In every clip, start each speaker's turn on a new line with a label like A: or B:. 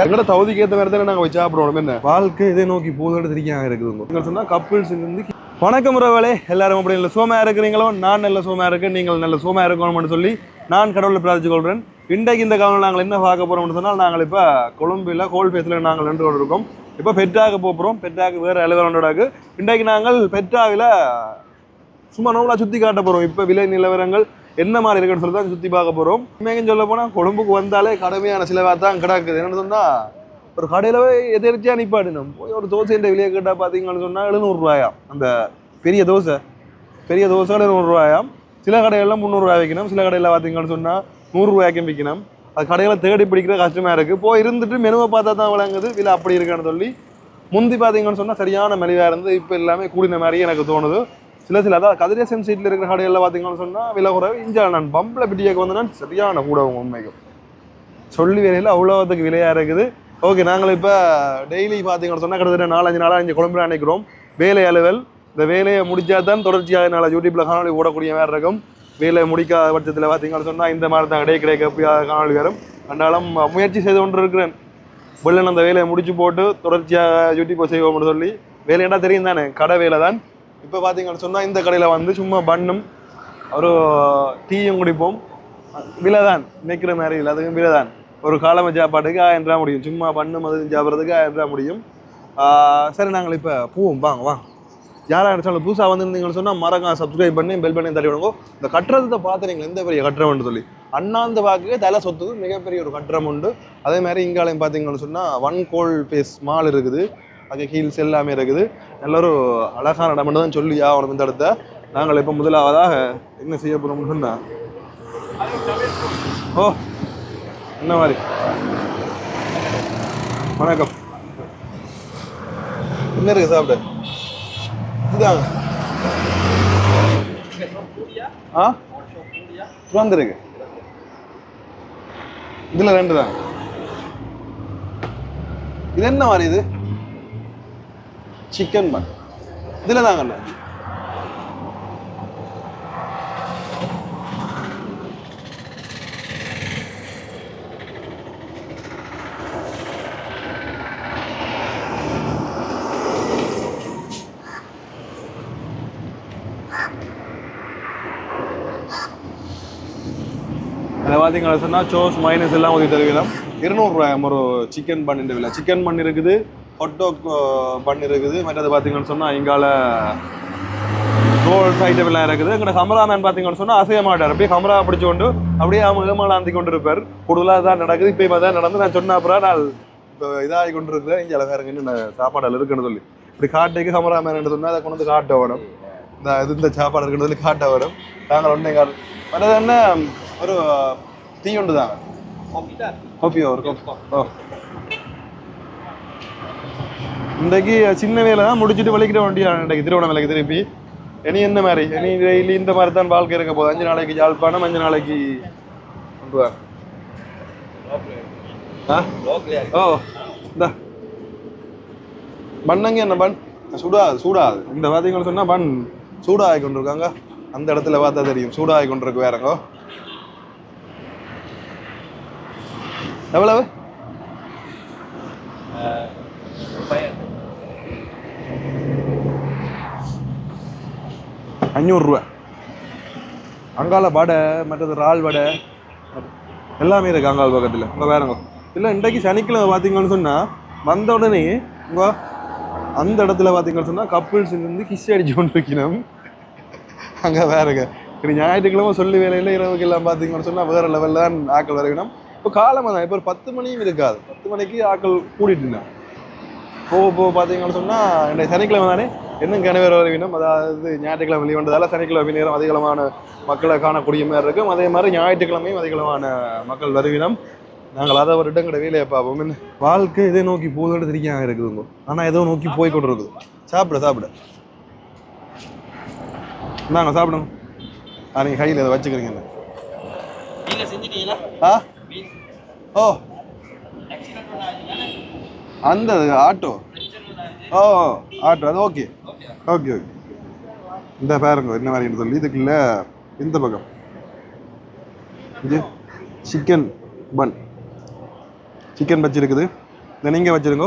A: எங்கட தகுதிக்கு ஏற்ற மாதிரி தானே நாங்கள் வச்சு சாப்பிடுவோம் என்ன? வாழ்க்கை இதை நோக்கி போதுன்னு தெரியாம இருக்குது நீங்கள் சொன்னா கப்பிள்ஸ் இருந்து வணக்கம் உறவுகளே எல்லாரும் அப்படி நல்ல சோமா இருக்கிறீங்களோ நான் நல்ல சோமா இருக்கேன் நீங்கள் நல்ல சோமா இருக்கணும்னு சொல்லி நான் கடவுளை பிரார்த்திச்சு கொள்கிறேன் இன்றைக்கு இந்த காலம் நாங்கள் என்ன பார்க்க போறோம்னு சொன்னால் நாங்கள் இப்போ கொழும்பில் கோல் ஃபேஸில் நாங்கள் நின்று கொண்டு இருக்கோம் இப்போ பெட்ராக போகிறோம் பெட்ராக வேறு அலுவலகோடாக்கு இன்றைக்கு நாங்கள் பெட்ராவில் சும்மா நம்மளா சுற்றி காட்ட போகிறோம் இப்போ விலை நிலவரங்கள் என்ன மாதிரி இருக்குன்னு சொல்லி தான் சுற்றி பார்க்க போகிறோம் உண்மையும் சொல்ல போனால் கொழும்புக்கு வந்தாலே கடுமையான சிலவாக தான் கிடக்குது. என்னன்னு சொன்னால் ஒரு கடையில் போய் எதிர்ச்சியாக நிப்பாடினோம் போய் ஒரு தோசைன்ற விலையை கேட்டால் பார்த்தீங்கன்னு சொன்னால் எழுநூறுரூவாயா அந்த பெரிய தோசை. பெரிய தோசை எழுநூறுரூவாயாம் சில கடைகள்லாம் முந்நூறுரூவா வைக்கணும் சில கடையில் பார்த்தீங்கன்னு சொன்னால் நூறுரூவாய்க்கும் விற்கணும். அது கடையில் தேடி பிடிக்கிற கஷ்டமாக இருக்குது போய் இருந்துட்டு மெனுவை பார்த்தா தான் விளங்குது. விலை அப்படி இருக்கான்னு சொல்லி முந்தி பார்த்தீங்கன்னு சொன்னால் சரியான மலிவாக இருந்து இப்போ எல்லாமே கூடின மாதிரி எனக்கு தோணுது. சில சில அதாவது கதிரேசன் சீட்டில் இருக்கிற கடைகளில் பார்த்தீங்கன்னு சொன்னால் விலை குறைவு. இஞ்சா நான் பம்பில் பிடிக்க வந்தேன்னா சரியான கூட உண்மைக்கும். சொல்லி வேலையில் அவ்வளோத்துக்கு விலையாக இருக்குது. ஓகே நாங்கள் இப்போ டெய்லி பார்த்தீங்கன்னு சொன்னால் கிட்டத்தட்ட நாலஞ்சு நாளாக இங்கே குழம்புல நினைக்கிறோம் வேலை அலுவல் இந்த வேலையை முடிச்சா தான் தொடர்ச்சியாக என்னால் யூடியூப்பில் காணொலி ஓடக்கூடிய மாதிரி இருக்கும். வேலை முடிக்காத பட்சத்தில் பார்த்தீங்கன்னு சொன்னால் இந்த மாதிரி தான் கிடை கிடைக்க காணொலி வரும். அதனாலும் முயற்சி செய்து கொண்டு இருக்கிறேன் வெள்ளன் அந்த வேலையை முடிச்சு போட்டு தொடர்ச்சியாக யூடியூப்பை செய்வோம்னு சொல்லி. வேலையண்டா தெரியும் தானே? கடை வேலை தான் இப்போ பார்த்தீங்கன்னு சொன்னால் இந்த கடையில் வந்து சும்மா பண்ணும். ஒரு டீயும் குடிப்போம். விலை தான் நிற்கிற மாதிரி இல்லை. அதுக்கும் விலை தான் ஒரு காலமை சாப்பாட்டுக்கு ஆயிரம் ரூபா முடியும். சும்மா பண்ணும் அது சாப்பிட்றதுக்கு ஆயிரம் ரூபா முடியும். சரி நாங்கள் இப்போ பூவோம். வாங்க வாங்க. யாராக நினச்சாலும் புதுசாக வந்திருந்தீங்கன்னு சொன்னால் மறக்காம சப்ஸ்கிரைப் பண்ணி பெல் பண்ணி தள்ளி விடுங்க. இந்த கட்டுறதை பார்த்து நீங்கள் எந்த பெரிய கட்டுறம்னு சொல்லி. அண்ணாந்து பார்க்கவே தலை சொத்துக்கு மிகப்பெரிய ஒரு கட்டுறம் உண்டு. அதே மாதிரி இங்காலையும் பார்த்தீங்கன்னு சொன்னால் ஒன் கோல் பேஸ் மால் இருக்குது. அங்கே ஹீல்ஸ் எல்லாமே இருக்குது. நல்ல ஒரு அழகான இடம் தான் சொல்லி ஆகணும் இந்த இடத்த. நாங்கள் இப்போ முதலாவதாக என்ன செய்ய போகிறோம்னு சொன்னால் ஓ என்ன மாதிரி? வணக்கம். என்ன இருக்கு சாப்பிட? இதுதாங்க ஆ? வந்துருக்கு. இதில் ரெண்டு தான். இது என்ன மாதிரி இது? சிக்கன் பன் இதுல தாங்கல்ல அதில் பார்த்தீங்கன்னா சொன்னால் சோஸ் மைனஸ் எல்லாம் ஊற்றி தருவிலாம் இருநூறுவாயம் ஒரு சிக்கன் பன் விலை. சிக்கன் பன் இருக்குது. ஹொட்டோக் பன் இருக்குது. மற்றது பார்த்தீங்கன்னு சொன்னால் எங்கால ரோல்ஸ் ஐட்டம் எல்லாம் இருக்குது. எங்கட கமராமேன் பார்த்தீங்கன்னு சொன்னால் அசைய மாட்டார் அப்படியே கமரா பிடிச்சு கொண்டு அப்படியே அவங்க ஏமாளாந்தி கொண்டு இருப்பார் கூடுதலாக தான் நடக்குது. இப்போ தான் நடந்து நான் சொன்ன அப்புறம் நான் இப்போ இதாகி கொண்டு இருக்கிறேன் இங்கே அழகாக இருக்குன்னு சாப்பாடு இருக்குன்னு சொல்லி. இப்படி காட்டுக்கு கமராமேன் சொன்னால் அதை கொண்டு வந்து காட்ட வேணும். இந்த இது இந்த சாப்பாடு இருக்குன்னு சொல்லி காட்ட வரும் நாங்கள் ஒன்றே கால் மற்றது என்ன? ஒரு டீ உண்டு தாங்க காஃபி ஒரு கப் ஓ. இன்றைக்கு சின்ன வேலை தான் முடிச்சுட்டு வலிக்கிற வண்டியா இன்றைக்கு திருவண்ணாமலைக்கு திருப்பி? இனி என்ன மாதிரி? இனி டெய்லி இந்த மாதிரி தான் வாழ்க்கை இருக்க போகுது. அஞ்சு நாளைக்கு யாழ்ப்பாணம் அஞ்சு நாளைக்கு கொண்டு வா ஓ இந்த. பண்ணங்க என்ன பண் சூடாது சூடாது இந்த பார்த்தீங்கன்னு சொன்னால் பண் சூடாகி கொண்டு இருக்காங்க அந்த இடத்துல பார்த்தா தெரியும். சூடாகி கொண்டிருக்கு வேறங்கோ எவ்வளவு? அஞ்சூறுரூவா அங்கால வடை மற்றது இறால் வடை எல்லாமே இருக்குது அங்கால் பக்கத்தில். இங்கே வேறங்க இல்லை இன்றைக்கு சனிக்கிழமை பார்த்தீங்கன்னு சொன்னால் வந்த உடனே இங்க அந்த இடத்துல பார்த்தீங்கன்னு சொன்னால் கப்பிள்ஸ் இருந்து கிஸ் அடிச்சு கொண்டு வைக்கணும். அங்கே வேறங்க இப்படி ஞாயிற்றுக்கிழமை சொல்லி வேலையில் இரவுக்கு எல்லாம் பார்த்தீங்கன்னு சொன்னால் வேறு லெவலில் தான் ஆக்கள் வரைக்கணும் இப்போ காலமாக தான் இப்போ ஒரு பத்து மணியும் இருக்காது. பத்து மணிக்கு ஆக்கள் கூட்டிட்டு போக போக பார்த்தீங்கன்னு சொன்னால் இன்றைக்கு சனிக்கிழமை தானே? இன்னும் கிணவர் வரவினம் அதாவது ஞாயிற்றுக்கிழமை வெளிவந்ததால சனிக்கிழமை நேரம் அதிகளமான மக்களை காணக்கூடிய மாதிரி இருக்கும். அதே மாதிரி ஞாயிற்றுக்கிழமையும் அதிகளமான மக்கள் வருவினம் நாங்கள் அதை ஒரு இடம் கடை வேலையை பார்ப்போம். வாழ்க்கை இதை நோக்கி போதுன்னு தெரியாம இருக்குதுங்க. ஆனால் ஏதோ நோக்கி போய் கொண்டு இருக்குது சாப்பிட சாப்பிட. இந்தாங்க சாப்பிடுங்க. ஆ நீங்கள் கையில் இதை வச்சுக்கிறீங்க ஆ? ஓ. அந்த ஆட்டோ? ஓ. ஆட்டோ அது ஓகே. Okay okay. இந்த பாருங்க என்ன மாதிரி சொல்லி. இதுக்குள்ள இந்த பக்கம். இது சிக்கன் பன் சிக்கன் பஜ்ஜி இருக்குது இதை நீங்கள் வச்சுருங்க.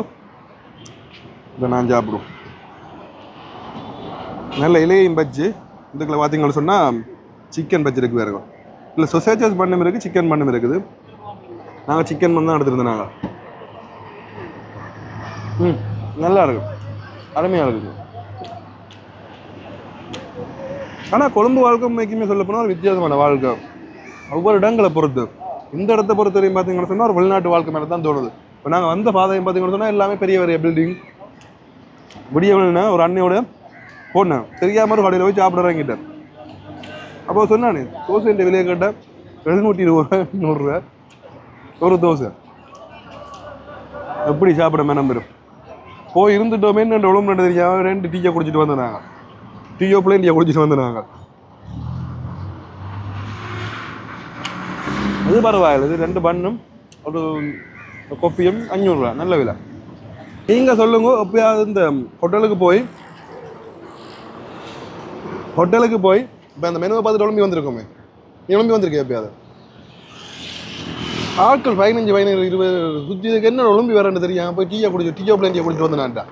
A: இதை நான் சாப்பிடுவோம் நல்ல இலையும் பஜ்ஜி இதுக்குள்ள பார்த்தீங்கன்னு சொன்னால் சிக்கன் பஜ்ஜி இருக்குது வேறு இல்லை சொசேச்சஸ் பண்ணும் இருக்குது சிக்கன் பண்ணும் இருக்குது. நாங்கள் சிக்கன் பண்ணி தான் எடுத்துருந்தோம் நாங்கள் ம் நல்லா இருக்கும் அருமையாக இருக்குது ஆனால் கொழும்பு வாழ்க்கை உண்மைக்குமே சொல்ல போனால் ஒரு வித்தியாசமான வாழ்க்கை. ஒவ்வொரு இடங்களை பொறுத்து. இந்த இடத்த பொறுத்த வரையும் பார்த்தீங்கன்னு சொன்னால் ஒரு வெளிநாட்டு வாழ்க்கை மேலே தான் தோணுது. இப்போ நாங்கள் வந்த பாதையும் பார்த்தீங்கன்னு சொன்னால் எல்லாமே பெரிய பெரிய பில்டிங் விடியவனா ஒரு அண்ணையோட போனேன் தெரியாமல் ஒரு கடையில் போய் சாப்பிட்றேங்கிட்டேன் அப்போ சொன்னானே தோசை விலையை கேட்டேன் எழுநூற்றி இருபது ரூபா நூறுரூவா ஒரு தோசை. எப்படி சாப்பிட மேனம் பெரும் போய் இருந்துட்டோமே ரெண்டு உடம்பு ரெண்டு தெரியாமல் ரெண்டு டீயை குடிச்சிட்டு வந்தேன் நாங்கள் டீயோ பிள்ளைன் டீயை வந்து நாங்கள் அது பரவாயில்ல. இது ரெண்டு பண்ணும். ஒரு கொப்பியும் அஞ்சூறுரூவா நல்ல விலை. நீங்கள் சொல்லுங்க எப்பயாவது இந்த ஹோட்டலுக்கு போய் ஹோட்டலுக்கு போய் இப்போ அந்த மெனுவை பார்த்துட்டு உடம்பி வந்திருக்கோமே. நீ உடம்பி வந்திருக்கே எப்பயாவது? ஆட்கள் பதினஞ்சு பதினஞ்சு இருபது சுற்றி இதுக்கு என்ன உழம்பி வரேன்னு தெரியாம. போய் டீயை குடிச்சு டீயோ பிளேன் குடிச்சிட்டு வந்து நான்டா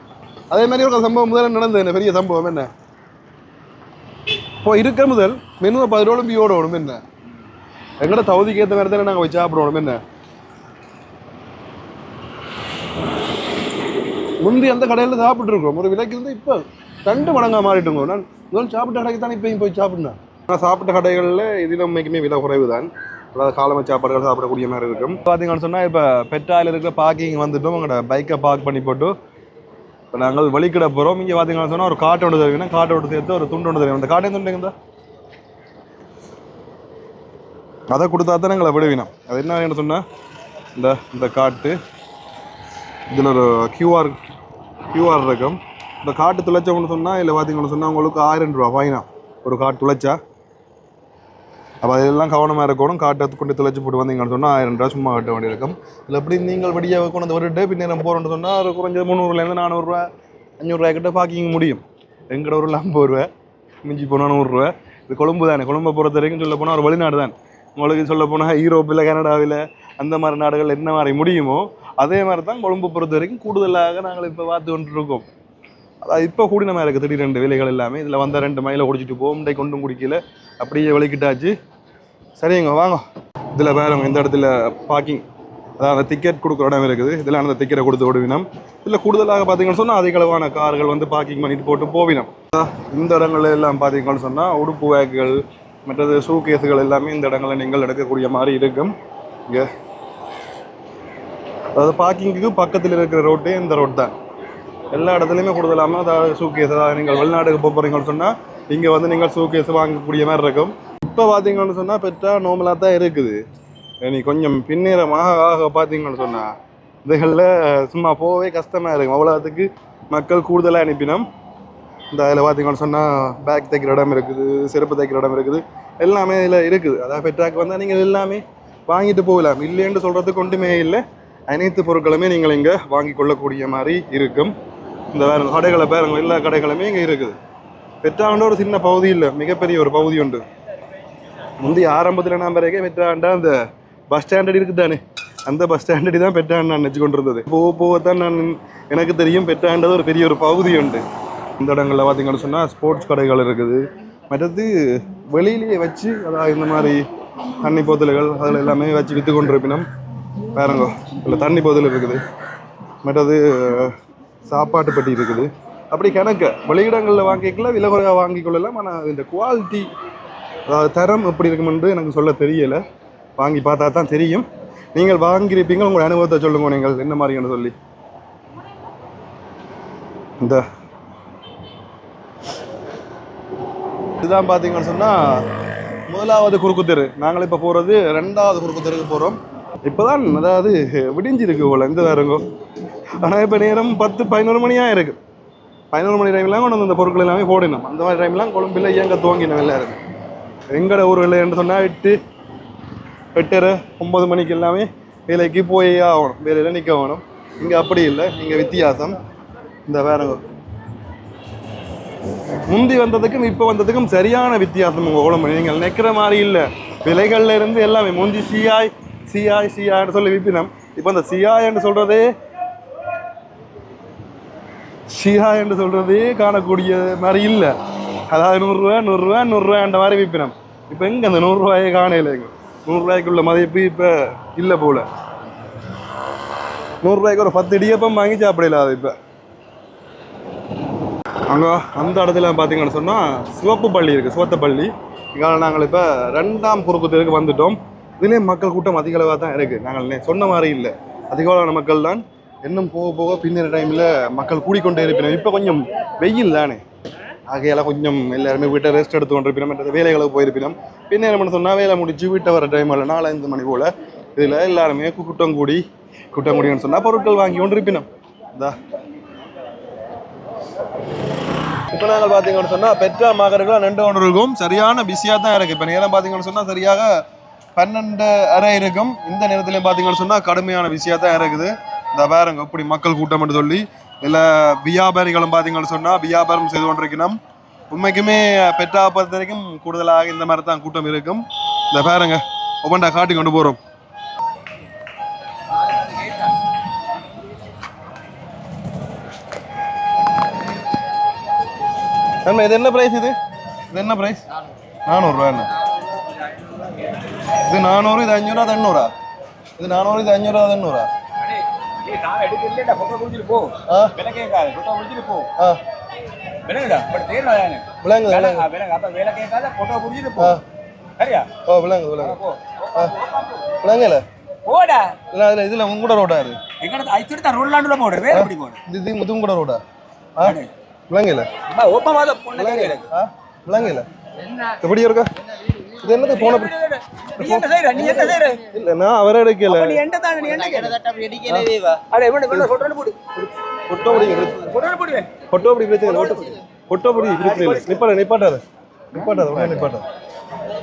A: அதே மாதிரி ஒரு சம்பவம் முதல்ல நடந்தது. என்ன பெரிய சம்பவம் என்ன? இப்போ இருக்க முதல் மெனுவை பார்த்துட்டு ஓட ஓடணும் என்ன? எங்கட தகுதிக்கு ஏற்ற மாதிரி தானே நாங்கள் போய் சாப்பிடணும் என்ன? முந்தி அந்த கடையில் சாப்பிட்ருக்கோம் ஒரு விலைக்கு இருந்து இப்போ ரெண்டு மடங்கா மாறிட்டுங்க. நான் முதல் சாப்பிட்ட கடைக்கு தான் இப்போயும் போய் சாப்பிட்டேன் நான் சாப்பிட்ட கடைகளில் இது நம்மைக்குமே விலை குறைவு தான் அதாவது காலமை சாப்பாடுகள் சாப்பிடக்கூடிய மாதிரி இருக்கும். பார்த்தீங்கன்னு சொன்னால் இப்போ பெட்ராயில் இருக்கிற பார்க்கிங் வந்துட்டோம் உங்களோட பைக்கை பார்க் பண்ணி போட்டு இப்போ நாங்கள் வழிக்கிட போகிறோம் இங்கே பார்த்தீங்கன்னா சொன்னால் ஒரு காட்டு ஒன்று தருவீங்கன்னா காட்டு ஒன்று சேர்த்து ஒரு துண்டு ஒன்று தருவீங்க அந்த காட்டையும் துண்டுங்க அதை கொடுத்தா தான் எங்களை விடுவினோம். அது என்ன சொன்னால் இந்த இந்த காட்டு இதில் ஒரு கியூஆர் கியூஆர் இருக்கும். இந்த காட்டு துளைச்சவங்கன்னு சொன்னால் இல்லை பார்த்தீங்கன்னு சொன்னால் உங்களுக்கு ஆயிரம் ரூபா ஃபைனா ஒரு காட்டு துளைச்சா. அப்போ அதெல்லாம் கவனமாக இருக்கணும். காட்டை கொண்டு துளைச்சி போட்டு வந்தீங்கன்னு சொன்னால் ஆயிரம் ரூபா சும்மா கட்ட வேண்டியிருக்கும். இல்லை எப்படி நீங்கள் வடியாக கொண்டு வந்து விட்டுட்டு பின்னேரம் போகிறோன்னு சொன்னால் ஒரு குறைஞ்சது முந்நூறுலேருந்து நானூறுரூவா அஞ்சூறுரூவா கிட்ட பார்க்கிங் முடியும். எங்கட ஊரில் ஐம்பது ரூபா மிஞ்சி போனால் நூறுரூவா இது கொழும்பு தானே. கொழும்பை பொறுத்த வரைக்கும் சொல்ல போனால் ஒரு வெளிநாடு தான். உங்களுக்கு சொல்ல போனால் யூரோப்பில் கனடாவில் அந்த மாதிரி நாடுகள் என்ன மாதிரி முடியுமோ அதே மாதிரி தான் கொழும்பு பொறுத்த வரைக்கும் கூடுதலாக நாங்கள் இப்போ பார்த்து கொண்டுருக்கோம். அதாவது இப்போ கூடின மாதிரி இருக்குது திடீர் ரெண்டு வேலைகள் எல்லாமே. இதில் வந்த ரெண்டு மைலை குடிச்சிட்டு போகும் இன்றைக்கு கொண்டும் குடிக்கல. அப்படியே வலிக்கிட்டாச்சு சரிங்க வாங்க. இதில் பாருங்க இந்த இடத்துல பார்க்கிங் அதாவது அந்த டிக்கெட் கொடுக்குற இடம் இருக்குது. இதில் அந்த டிக்கெட்டை கொடுத்து விடுவினம் இதில் கூடுதலாக பார்த்தீங்கன்னு சொன்னால் அதிக அளவான கார்கள் வந்து பார்க்கிங் பண்ணிட்டு போட்டு போவினம். இந்த இடங்கள்ல எல்லாம் பார்த்தீங்கன்னு சொன்னால் உடுப்பு வேக்குகள் மற்றது ஷூ கேஸுகள் எல்லாமே இந்த இடங்களில் நீங்கள் எடுக்கக்கூடிய மாதிரி இருக்கும். இங்கே. அதாவது பார்க்கிங்க்கு பக்கத்தில் இருக்கிற ரோட்டே இந்த ரோட் தான். எல்லா இடத்துலையுமே கூடுதலாமல் அதாவது சூக்கேஸ் அதாவது நீங்கள் வெளிநாட்டுக்கு போக போகிறீங்கன்னு சொன்னால் இங்கே வந்து நீங்கள் சூக்கேஸ் வாங்கக்கூடிய மாதிரி இருக்கும். இப்போ பார்த்தீங்கன்னு சொன்னால் பெற்றா நார்மலாக தான் இருக்குது. நீ கொஞ்சம் பின்னேறமாக ஆக பார்த்தீங்கன்னு சொன்னால் இதுகளில் சும்மா போகவே கஷ்டமாக இருக்கும். அவ்வளோத்துக்கு மக்கள் கூடுதலாக அனுப்பினோம். இந்த அதில் பார்த்தீங்கன்னு சொன்னால் பேக் தைக்கிற இடம் இருக்குது செருப்பு தைக்கிற இடம் இருக்குது. எல்லாமே இதில் இருக்குது. அதாவது பெட்ராக்கு வந்தால் நீங்கள் எல்லாமே வாங்கிட்டு போகலாம். இல்லைன்னு சொல்கிறதுக்கு ஒன்றுமே இல்லை. அனைத்து பொருட்களுமே நீங்கள் இங்கே வாங்கி கொள்ளக்கூடிய மாதிரி இருக்கும். இந்த வேறு கடைகளை பேருங்க எல்லா கடைகளுமே இங்கே இருக்குது. பெற்றாண்ட ஒரு சின்ன பகுதி இல்லை. மிகப்பெரிய ஒரு பகுதி உண்டு. முந்தைய ஆரம்பத்தில் நான் பிறகு பெற்றாண்டா அந்த பஸ் ஸ்டாண்டர்ட் இருக்குது தானே அந்த பஸ் ஸ்டாண்டர்டி தான் பெற்றாண்டு நான் நினச்சி கொண்டிருந்தது. போக தான் நான் எனக்கு தெரியும் பெற்றாண்டது ஒரு பெரிய ஒரு பகுதி உண்டு. இந்த இடங்களில் பார்த்தீங்கன்னு சொன்னால் ஸ்போர்ட்ஸ் கடைகள் இருக்குது. மற்றது வெளியிலேயே வச்சு அதாவது இந்த மாதிரி தண்ணி போத்தல்கள் அதில் எல்லாமே வச்சு விற்று கொண்டிருப்பினும். வேறங்கோ இல்லை தண்ணி போதல் இருக்குது. மற்றது சாப்பாட்டு பெட்டி இருக்குது. அப்படி கணக்கு வெளியிடங்களில் வாங்கிக்கலாம் விலை குறைவாக வாங்கிக் கொள்ளலாம் ஆனால் இந்த குவாலிட்டி அதாவது தரம் எப்படி இருக்குமென்று எனக்கு சொல்ல தெரியலை. வாங்கி பார்த்தா தான் தெரியும். நீங்கள் வாங்கியிருப்பீங்க உங்கள் அனுபவத்தை சொல்லுங்க நீங்கள் என்ன மாதிரின்னு சொல்லி. இந்த. இதுதான் பார்த்தீங்கன்னு சொன்னால் முதலாவது குறுக்கு தெரு. நாங்கள் இப்போ போகிறது ரெண்டாவது குறுக்கு தெருக்கு போகிறோம் இப்போதான் அதாவது விடிஞ்சிருக்கு போல் இந்த நேரங்கோ. ஆனால் இப்போ நேரம் பத்து பதினோரு மணியாக இருக்குது பதினோரு மணி டைம்லாம் கொண்டு வந்து இந்த பொருட்கள் எல்லாமே போடணும். அந்த மாதிரி டைம்லாம் கொழும்பில் இயங்க துவங்கினோம் எல்லாரும். எங்கட ஊரில் என்று சொன்னால் எட்டு எட்டரை ஒம்பது மணிக்கு எல்லாமே வேலைக்கு போயே ஆகணும். வேலையில் நிற்க வேணும். இங்கே அப்படி இல்லை. இங்கே வித்தியாசம். இந்த வேறுங்கோ முந்தி வந்ததுக்கும் இப்போ வந்ததுக்கும் சரியான வித்தியாசம் உங்கள் உடம்பு நீங்கள் நிற்கிற மாதிரி இல்லை. விலைகளில் இருந்து எல்லாமே முந்தி சியாய் சியாய் சியாய்னு சொல்லி விற்பினோம் இப்போ அந்த சியாய்ன்னு சொல்கிறதே சியா என்று சொல்கிறதே காணக்கூடிய மாதிரி இல்லை. அதாவது நூறுரூவா நூறுரூவா நூறுரூவான்ற மாதிரி விற்பினோம். இப்போ எங்கே அந்த நூறுரூவாயே காணையில் நூறுரூவாய்க்குள்ள மதிப்பு இப்போ இல்லை போல. நூறுரூவாய்க்கு ஒரு பத்து இடியப்பம் வாங்கி சாப்பிடல அது இப்போ. அங்கே அந்த இடத்துல பார்த்தீங்கன்னு சொன்னால் சிவப்பு பள்ளி இருக்குது சிவத்த பள்ளி. இங்கே நாங்கள் இப்போ ரெண்டாம் குறுக்குத்திற்கு வந்துட்டோம். இதுலேயும் மக்கள் கூட்டம் அதிக அளவாக தான் இருக்குது நாங்கள் சொன்ன மாதிரி இல்லை. அதிகளவான மக்கள் தான் இன்னும் போக போக பின்னர் டைமில் மக்கள் கூடிக்கொண்டே இருப்பினர். இப்போ கொஞ்சம் வெயில் தானே. ஆகையால் கொஞ்சம் எல்லாருமே வீட்டை ரெஸ்ட் எடுத்து கொண்டிருப்பினோம் மற்ற வேலைகளுக்கு போயிருப்பினோம். பின்ன என்ன பண்ண சொன்னால் வேலை முடிச்சு வீட்டை வர டைமில் நாலஞ்சு மணி போல் இதில் எல்லாருமே கு- கூட்டம் கூடி கூட்டம் கூடின்னு சொன்னால் பொருட்கள் வாங்கி கொண்டிருப்பினோம். இதா இப்போ நாங்கள் பார்த்தீங்கன்னு சொன்னால் பெற்றா மகர்கள் ரெண்டு ஒன்று இருக்கும் சரியான பிஸியாக தான் இருக்குது இப்போ நேரம் பார்த்தீங்கன்னு சொன்னால் சரியாக பன்னெண்டு அரை இருக்கும். இந்த நேரத்துலையும் பார்த்தீங்கன்னு சொன்னால் கடுமையான பிஸியாக தான் இருக்குது. இந்த பாருங்க இப்படி மக்கள் கூட்டம் என்று சொல்லி இல்லை வியாபாரிகளும் பார்த்தீங்கன்னு சொன்னால் வியாபாரம் செய்து கொண்டிருக்கணும். உண்மைக்குமே பெற்றா பொறுத்த வரைக்கும் கூடுதலாக இந்த மாதிரி தான் கூட்டம் இருக்கும். இந்த பாருங்க ஒவ்வொன்றா காட்டி கொண்டு போகிறோம் நம்ம இது என்ன ப்ரைஸ் இது? இது என்ன ப்ரைஸ் நானூறுரூவா என்ன இது நானூறு இது அஞ்சூறுவா தண்ணூறா எண்ணூறா? இது நானூறு இது அஞ்சூறுவா தண்ணூறா விளங்கல?
B: போடா.
A: இல்லை அதில் இதில் உங்க கூட ரோட்டா இரு.
B: எங்கட ஐத்துட்டு ரோட்லாண்டுல போடு வேற எப்படி போடு?
A: இது இது இதுவும் கூட ரோட்டா ஆ. விளங்கல?
B: அம்மா ஓப்பமாத பொண்ணு
A: விளங்கல. எப்படி இருக்கா? இது என்னது போன
B: நீ என்ன செய்ற? நீ என்ன செய்ற?
A: இல்லை நான் அவரை எடுக்கல.
B: நீ எண்ட தான நீ
C: அடிக்கவே வா
B: அட இவன இவன சொல்றேன்னு போடு.
A: ஃபோட்டோ பிடி பிரச்சனை ஃபோட்டோ பிடி பிரச்சனை நிப்பாட்டாத. நிப்பாட்டாத. உடனே நிப்பாட்டாத.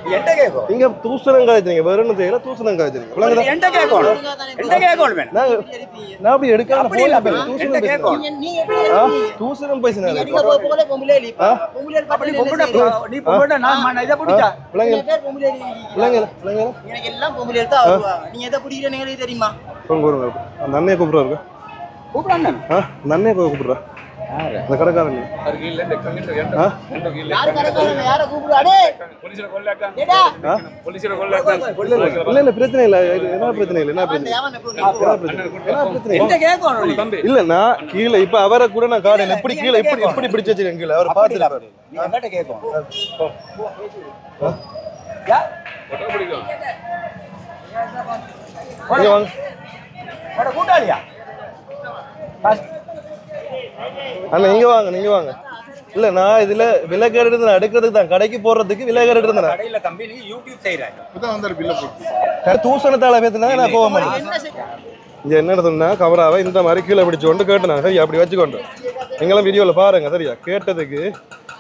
B: நீ எண்ட கேக்கும்
A: நீங்க தூசணம் காய்ச்சிங்க வேற என்ன செய்யல தூசணம் காய்ச்சிங்க விளங்குதா
B: நீ எண்ட கேக்கும் வேணும்?
A: நாங்க நான் அப்படி எடுக்காம
B: அப்படி
A: தூசணம் தூசணம்
B: அப்படி பொம்பளை. நீ பொம்பளை நான் நான் இத புடிச்சா?
A: விளங்கல
C: நிறைய பேர் பொம்பளை இருக்கீங்க.
A: விளங்கல விளங்கல
C: எனக்கு எல்லாம் பொம்பளை தான் வருவாங்க நீங்க எதை பிடிக்கிறேன்னு எங்களுக்கு தெரியுமா?
A: அந்த அண்ணையை கூப்பிடுறாரு
B: கூப்பிடானே
A: ஆ? அந்த அண்ணையை கூப்பிடுறா. அந்த கடைக்காரன். இல்ல இல்ல பிரச்சனை இல்ல. என்ன பிரச்சனை இல்ல? என்ன பிரச்சனை?
C: அவன் எப்போ
A: என்ன பிரச்சனை? என்ன பிரச்சனை? இல்ல.
B: எண்ட கேக்கும் நீ
A: இல்ல நான் கீழே இப்ப அவரை கூட நான் காடையில எப்படி கீழே? எப்படி எப்படி பிடிச்சு வச்சிருக்கேன் கீழே? அவர் வாங்க.
B: போட கூட்டாளியா?
A: அண்ணா நீங்க வாங்க நீங்க வாங்க. இல்ல நான் இதுல விலைக்கேடு இருந்தேன் எடுக்கிறதுக்கு தான் கடைக்கு போறதுக்கு விலைக்கேடு இருந்தேன்.
B: கடையில
A: தூசணத்தால பேத்துனா நான் போக மாட்டேன். இங்க என்ன சொன்னா கவராவை இந்த மாதிரி கீழே பிடிச்சு கொண்டு கேட்டேன் சரி அப்படி வச்சுக்கொண்டு. நீங்களும் வீடியோல பாருங்க சரியா? கேட்டதுக்கு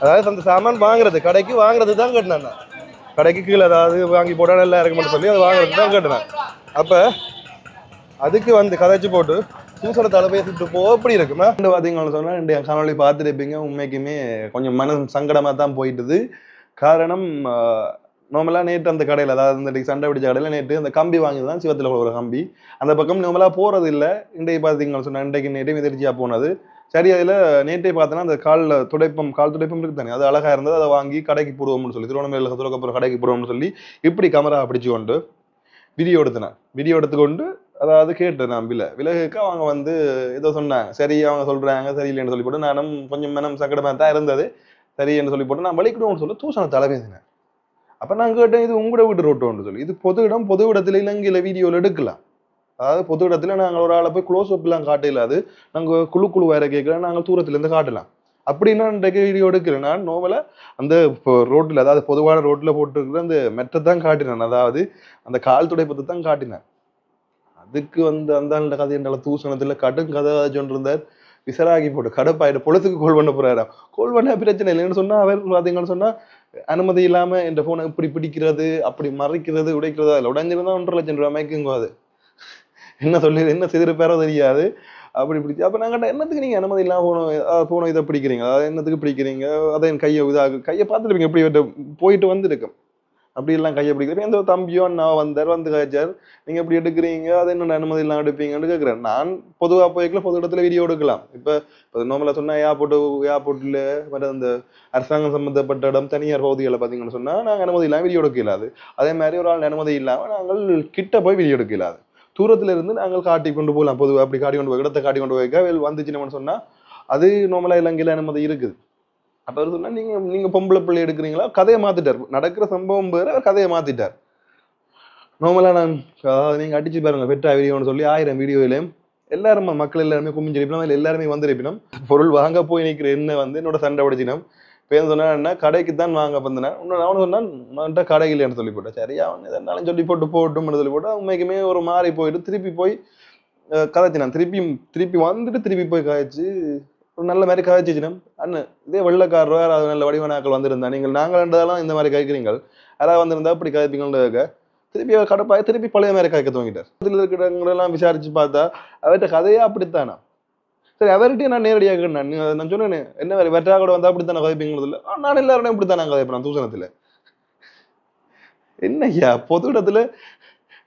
A: அதாவது அந்த சாமான் வாங்குறது கடைக்கு வாங்குறது தான் கேட்டேன் நான் கடைக்கு கீழே ஏதாவது வாங்கி போட்டா நல்லா இருக்கும்னு சொல்லி அதை வாங்குறது தான் கேட்டேன் அப்ப அதுக்கு வந்து கதைச்சு போட்டு தூசணத்தால பேசிட்டு போ எப்படி இருக்குமா ரெண்டு பார்த்தீங்கன்னு சொன்னால் ரெண்டு காணொலி பார்த்துருப்பீங்க உண்மைக்குமே கொஞ்சம் மன சங்கடமாக தான் போயிட்டுது. காரணம் நார்மலாக நேற்று அந்த கடையில் அதாவது இந்த சண்டை பிடிச்ச கடையில் நேற்று அந்த கம்பி வாங்கி தான் சிவத்தில் ஒரு கம்பி. அந்த பக்கம் நார்மலாக போகிறது இல்லை. இன்றைக்கு பார்த்தீங்கன்னு சொன்னால் இன்றைக்கு நேற்று எதிர்ச்சியாக போனது. சரி அதில் நேற்றே பார்த்தோன்னா அந்த காலில் துடைப்பம் கால் துடைப்பம் இருக்கு தானே? அது அழகாக இருந்தது. அதை வாங்கி கடைக்கு போடுவோம்னு சொல்லி திருவண்ணாமலையில் துறக்கப்புறம் கடைக்கு போடுவோம்னு சொல்லி இப்படி கமரா பிடிச்சு கொண்டு வீடியோ எடுத்தினேன் வீடியோ எடுத்துக்கொண்டு அதாவது கேட்டேன் நான் விலை விலகுக்கு அவங்க வந்து ஏதோ சொன்னாங்க. சரி அவங்க சொல்கிறாங்க சரியில்லைன்னு சொல்லி போட்டு நானும் கொஞ்சம் மனம் சங்கடமாக தான் இருந்தது. சரின்னு சொல்லி போட்டு நான் வலிக்கிடுவோம்னு சொல்லி தூசண தலைவேசினேன் அப்போ நான் கேட்டேன் இது உங்களோட வீட்டு ரோட்டோன்னு சொல்லி. இது பொது இடம் பொது இடத்துல இலங்கையில் வீடியோவில் எடுக்கலாம். அதாவது பொது இடத்துல நாங்கள் ஒரு ஆளை போய் க்ளோஸ் அப்லாம் காட்டல அது நாங்கள் குழு குழு வேற கேட்கலாம் நாங்கள் தூரத்துலேருந்து காட்டலாம். அப்படின்னா இன்றைக்கு வீடியோ எடுக்கிறேன் நான் நோவலை அந்த ரோட்டில் அதாவது பொதுவான ரோட்டில் போட்டுருக்கிற அந்த மெட்டை தான் காட்டினேன். அதாவது அந்த கால் துடைப்பத்தை தான் காட்டினேன். அதுக்கு வந்து அந்த கதை என்னால் தூசணத்தில் கடும் கதை சொன்னிருந்தார் விசராகி போட்டு கடுப்பாயிட்டு பொழுதுக்கு கோல் பண்ண போறாராம் கோல் பண்ண பிரச்சனை இல்லைன்னு சொன்னா அவர் பார்த்தீங்கன்னு சொன்னா அனுமதி இல்லாம என் போனை இப்படி பிடிக்கிறது அப்படி மறைக்கிறது உடைக்கிறது அதில் உடஞ்சிருந்தா ஒன்றரை லட்சம் ரூபாய் மயக்குங்க அது. என்ன சொல்லி என்ன செய்திருப்பாரோ தெரியாது. அப்படி பிடிச்சி அப்போ நாங்கள் என்னத்துக்கு நீங்கள் அனுமதி இல்லாமல் போனோம் போனோம் இதை பிடிக்கிறீங்க? அதாவது என்னத்துக்கு பிடிக்கிறீங்க? அதை என் கையை இதாக கையை பார்த்துருப்பீங்க எப்படி போயிட்டு வந்திருக்கும்? அப்படி எல்லாம் கையை பிடிக்கிறப்ப எந்த ஒரு தம்பியோ அண்ணாவோ வந்தார் வந்து கழிச்சார் நீங்க இப்படி எடுக்கிறீங்க அதை என்ன அனுமதி எல்லாம் எடுப்பீங்கன்னு கேட்கிறேன். நான் பொதுவாக போய்க்கல பொது இடத்துல வீடியோ எடுக்கலாம். இப்ப இப்போ நார்மலா சொன்னால் ஏர்போர்ட்டு ஏர்போர்ட்டில் மற்ற அந்த அரசாங்கம் சம்பந்தப்பட்ட இடம் தனியார் பகுதிகளை பார்த்தீங்கன்னு சொன்னால் நாங்கள் அனுமதி இல்லாமல் வீடியோ எடுக்க இல்லாது அதே மாதிரி ஒரு ஆள் அனுமதி இல்லாமல் நாங்கள் கிட்ட போய் வீடியோ எடுக்க இல்லாது தூரத்துல இருந்து நாங்கள் காட்டி கொண்டு போகலாம். பொதுவாக அப்படி காட்டி கொண்டு போய் இடத்தை காட்டி கொண்டு போய்க்க வந்துச்சுன்னு சொன்னால் அது நோமலா இலங்கையில் அனுமதி இருக்குது. அப்ப அவர் சொன்னா நீங்க நீங்க பொம்பளை பிள்ளை எடுக்கிறீங்களா? கதையை மாத்திட்டார். நடக்கிற சம்பவம் பேர் அவர் கதையை மாத்திட்டார். நார்மலா நான் அதாவது நீங்க அடிச்சு பாருங்க பெற்றா வீடியோன்னு சொல்லி ஆயிரம் வீடியோலையும் எல்லாரும் மக்கள் எல்லாருமே குமிஞ்சிருப்பினோம் இல்லை எல்லாருமே வந்திருப்பினோம் பொருள் வாங்க போய் நிற்கிற என்ன வந்து என்னோட சண்டை உடைச்சினோம் பேர் சொன்னா என்ன கடைக்கு தான் வாங்க வந்தேன். இன்னொரு அவனு சொன்னான் உன்கிட்ட கடை இல்லைன்னு சொல்லி போட்டேன். சரி அவன் எதனாலும் சொல்லி போட்டு போட்டும்னு சொல்லி போட்டு உண்மைக்குமே ஒரு மாறி போயிட்டு திருப்பி போய் கதைச்சினான் திருப்பி திருப்பி வந்துட்டு திருப்பி போய் காய்ச்சி ஒரு நல்ல மாதிரி காய்ச்சிச்சினம் அண்ணன் இதே வெள்ளக்காரரோ யாராவது நல்ல வடிவனாக்கள் வந்திருந்தா நீங்கள் நாங்கள் ரெண்டாலும் இந்த மாதிரி காய்க்கிறீங்கள் யாராவது வந்திருந்தா இப்படி காய்ப்பீங்கன்னு திருப்பி அவர் கடுப்பாய் திருப்பி பழைய மாதிரி காய்க்க துவங்கிட்டார். இதில் இருக்கிறவங்களெல்லாம் விசாரிச்சு பார்த்தா அவர்கிட்ட கதையே அப்படித்தானா? சரி அவர்கிட்டயே நான் நேரடியாக நான் நீ- நான் சொன்னேன் என்ன மாதிரி வெற்றா கூட வந்தா அப்படித்தானே கதைப்பீங்கிறது இல்லை? நான் எல்லாரும் இப்படித்தான் நான் கதைப்பேன் என்ன என்னய்யா பொது இடத்துல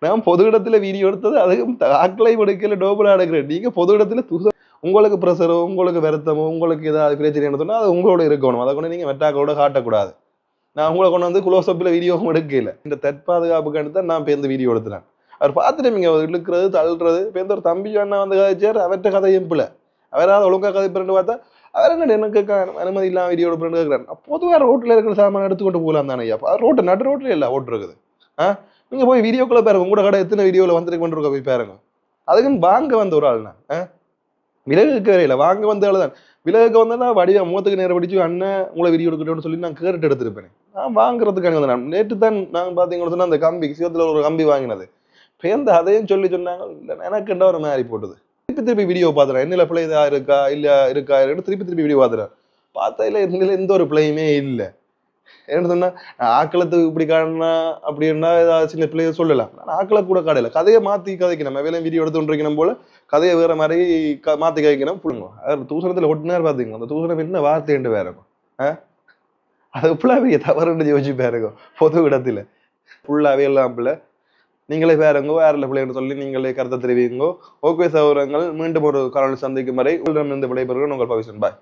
A: நான் பொது இடத்துல வீடியோ எடுத்தது அதுக்கும் ஆக்களை கொடுக்கல டோபலா எடுக்கிறேன். நீங்க பொது இடத்துல தூச உங்களுக்கு ப்ரெஷரோ உங்களுக்கு வருத்தமோ உங்களுக்கு ஏதாவது பிரச்சனை சொன்னால் அது உங்களோட இருக்கணும். அதை கொண்டு நீங்கள் வெட்டாக்களோட காட்டக்கூடாது. நான் உங்களை கொண்டு வந்து குளோசப்பில் வீடியோவும் எடுக்கல. இந்த தற்பாதுகாப்புக்கு தான் நான் பேருந்து வீடியோ எடுத்துனேன் அவர் பார்த்துட்டு நீங்கள் இழுக்கிறது தள்ளுறது பேருந்து ஒரு தம்பி அண்ணா வந்து கதைச்சார் அவர்கிட்ட கதை எம்பில் அவராவது ஒழுங்காக கதை பார்த்தா அவர் என்ன எனக்கு அனுமதி இல்லாமல் வீடியோ எடுப்பிட்டு கேட்குறாரு. பொதுவாக ரோட்டில் இருக்கிற சாமான எடுத்துக்கொண்டு போகலாம் தானே ஐயா. ரோட்டு நடு ரோட்டில் இல்லை ஓட்டு இருக்குது. ஆ? நீங்கள் போய் வீடியோக்குள்ள பாருங்க. உங்களோட கடை எத்தனை வீடியோவில் வந்துட்டு கொண்டு இருக்க போய் பாருங்க. அதுக்குன்னு பாங்க வந்த ஒரு ஆள்ண்ணா ஆ? விலகுக்கு கேரையில் வாங்க வந்த தான் விலகுக்கு வந்தேன்னா வடிவா முகத்துக்கு நேரம் படிச்சு அண்ணன் உங்களை விரி எடுக்கட்டும்னு சொல்லி நான் கேரட் எடுத்திருப்பேன். நான் வாங்குறதுக்காக நான் நேற்று தான் நான் பார்த்தீங்கன்னு அந்த கம்பி சிவத்தில் ஒரு கம்பி வாங்கினது. பேர்ந்த அதையும் சொல்லி சொன்னாங்க இல்லை எனக்குண்ட ஒரு மாதிரி போட்டுது. திருப்பி திருப்பி வீடியோ பார்த்துறேன். என்ன பிள்ளை இதாக இருக்கா? இல்லை இருக்கா? இல்லைன்னு திருப்பி திருப்பி வீடியோ பார்த்துறேன். பார்த்தா இல்லை என்னில எந்த ஒரு பிள்ளையுமே இல்லை. என்ன சொன்னால் ஆக்களத்துக்கு இப்படி காணா அப்படின்னா ஏதாவது சின்ன பிள்ளைய சொல்லலாம். நான் ஆக்களை கூட கடையில கதையை மாத்தி கதைக்கணும் வேலையும் வீடியோ எடுத்து கொண்டிருக்கணும் போல கதையை வேற மாதிரி க- மாற்றி கேட்கணும். புழுங்க அது தூசணத்தில் ஒட்டினார் பார்த்தீங்க அந்த தூசணம் என்ன வார்த்தைன்ட்டு வேற இருக்கும் ஆ? அது பெரிய தவறுன்னு யோசிச்சு பாருங்க பொது இடத்துல. ஃபுல்லாகவே எல்லாம் பிள்ளை. நீங்களே பேருங்கோ வேற பிள்ளைன்னு சொல்லி நீங்களே கருத்தை தெரிவிங்கோ. ஓகே சௌரங்கள் மீண்டும் ஒரு காரணம் சந்திக்கும் வரை உங்களிடமிருந்து விடைபெறுகிறோம். உங்கள் பவிஷன். பாய்